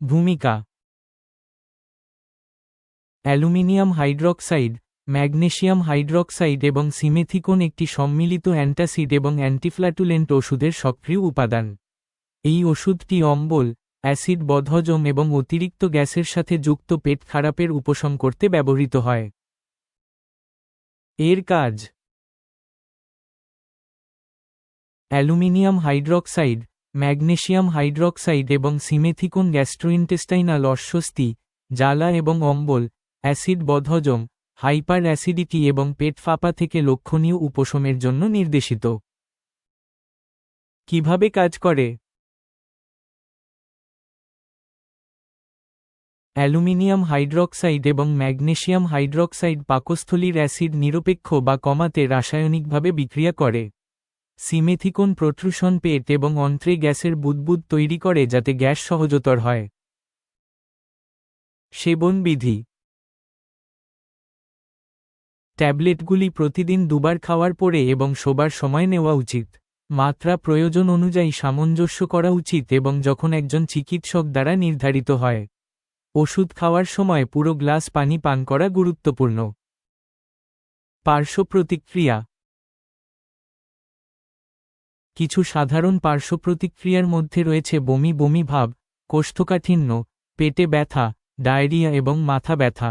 ভূমিকা। Aluminium hydroxide, magnesium hydroxide এবং simethicone একটি সম্মিলিত অ্যান্টাসিড এবং অ্যান্টিফ্ল্যাটুলেন্ট ওষুধের সক্রিয় উপাদান। এই ওষুধটি অম্বল, অ্যাসিড বদহজম এবং অতিরিক্ত গ্যাসের সাথে যুক্ত পেট খারাপের উপশম করতে ব্যবহৃত হয়। এর কাজ। অ্যালুমিনিয়াম হাইড্রক্সাইড ম্যাগনেসিয়াম হাইড্রক্সাইড এবং সিমেথিকোন গ্যাস্ট্রোইন্টেস্টাইনাল অস্বস্তি, জ্বালা এবং অম্বল, অ্যাসিড বদহজম, হাইপার অ্যাসিডিটি এবং পেট ফাঁপা থেকে লক্ষণীয় উপশমের জন্য নির্দেশিত। কীভাবে কাজ করে? অ্যালুমিনিয়াম হাইড্রক্সাইড এবং ম্যাগনেশিয়াম হাইড্রক্সাইড পাকস্থলীর অ্যাসিড নিরপেক্ষ বা কমাতে রাসায়নিকভাবে বিক্রিয়া করে। সিমেথিকোন প্রট্রুশন পেট এবং অন্ত্রে গ্যাসের বুদবুদ তৈরি করে যাতে গ্যাস সহজতর হয়। সেবন বিধি। ট্যাবলেটগুলি প্রতিদিন দুবার খাওয়ার পরে এবং শোবার সময় নেওয়া উচিত। মাত্রা প্রয়োজন অনুযায়ী সামঞ্জস্য করা উচিত এবং যখন একজন চিকিৎসক দ্বারা নির্ধারিত হয়। ওষুধ খাওয়ার সময় পুরো গ্লাস পানি পান করা গুরুত্বপূর্ণ। পার্শ্ব প্রতিক্রিয়া। কিছু সাধারণ পার্শ্ব প্রতিক্রিয়ার মধ্যে রয়েছে বমি বমি ভাব, কোষ্ঠকাঠিন্য, পেটে ব্যথা, ডায়রিয়া এবং মাথা ব্যথা।